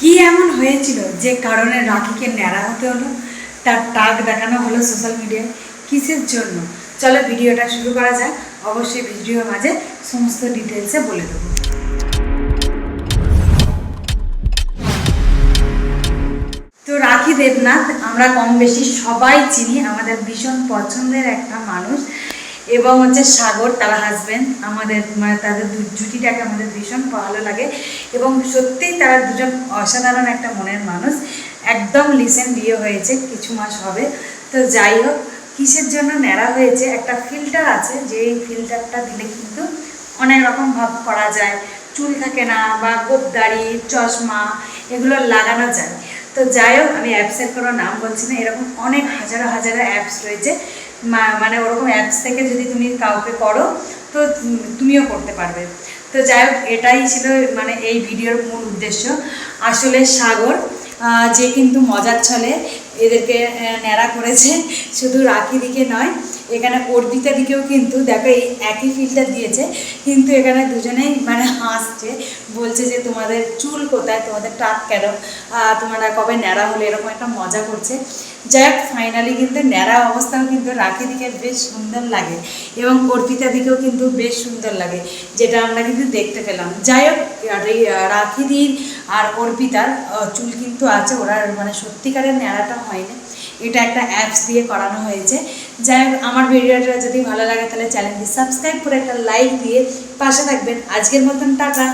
কি এমন হয়েছিল যে কারণে রাখিকে ন্যাড়া হতে হলো? তার টাক দেখানো হলো সোশ্যাল মিডিয়ায়। কিসের জন্য? চলো ভিডিওটা শুরু করা যাক। অবশ্যই ভিডিওর মাঝে সমস্ত ডিটেলসে বলে দেবো। তো রাখি দেবনাথ, আমরা কম বেশি সবাই চিনি। আমাদের ভীষণ পছন্দের একটা মানুষ। এবং হচ্ছে সাগর, তার হাজবেন্ড আমাদের মানে তাদের জুটিটাকে আমাদের ভীষণ ভালো লাগে এবং সত্যিই তারা দুজন অসাধারণ একটা মনের মানুষ। একদম লিসেন বিয়ে হয়েছে, কিছু মাস হবে। তো যাই হোক, কিসের জন্য ন্যাড়া হয়েছে? একটা ফিল্টার আছে যে ফিল্টারটা দিলে কিন্তু অনেক রকম ভাব করা যায়। চুল থাকে না বা গোপদাড়ি চশমা, এগুলো লাগানো যায়। তো যাই হোক, আমি অ্যাপসের কোনো নাম বলছি না, এরকম অনেক হাজারো হাজারো অ্যাপস রয়েছে। মানে ওরকম অ্যাপস থেকে যদি তুমি কাউকে করো, তো তুমিও করতে পারবে। তো যাই হোক, এটাই ছিল মানে এই ভিডিওর মূল উদ্দেশ্য। আসলে সাগর যে কিন্তু মজার ছলে এদেরকে ন্যাড়া করেছে, শুধু রাখি দিকে নয় এখানে অর্পিতা দিকেও কিন্তু দেখো এই একই ফিল্টার দিয়েছে, কিন্তু এখানে দুজনেই মানে হাসছে, বলছে যে তোমাদের চুল কোথায়, তোমাদের টাক কেন? তোমরা কবে ন্যাড়া হলে? এরকম একটা মজা করছে। যাই হোক ফাইনালি কিন্তু ন্যাড়া অবস্থাও কিন্তু রাখি দিকে বেশ সুন্দর লাগে এবং অর্পিতা দিকেও কিন্তু বেশ সুন্দর লাগে, যেটা আমরা কিন্তু দেখতে পেলাম। যাই হোক রাখিদির আর অর্পিতার চুল কিন্তু আছে, ওরা মানে সত্যিকারের ন্যাড়াটা হয়নি। এটা একটা অ্যাপস দিয়ে করানো হয়েছে। যাই হোক, আমার ভিডিওটা যদি ভালো লাগে তাহলে চ্যানেলটি সাবস্ক্রাইব করে একটা লাইক দিয়ে পাশে থাকবেন। আজকের মতন টাটা।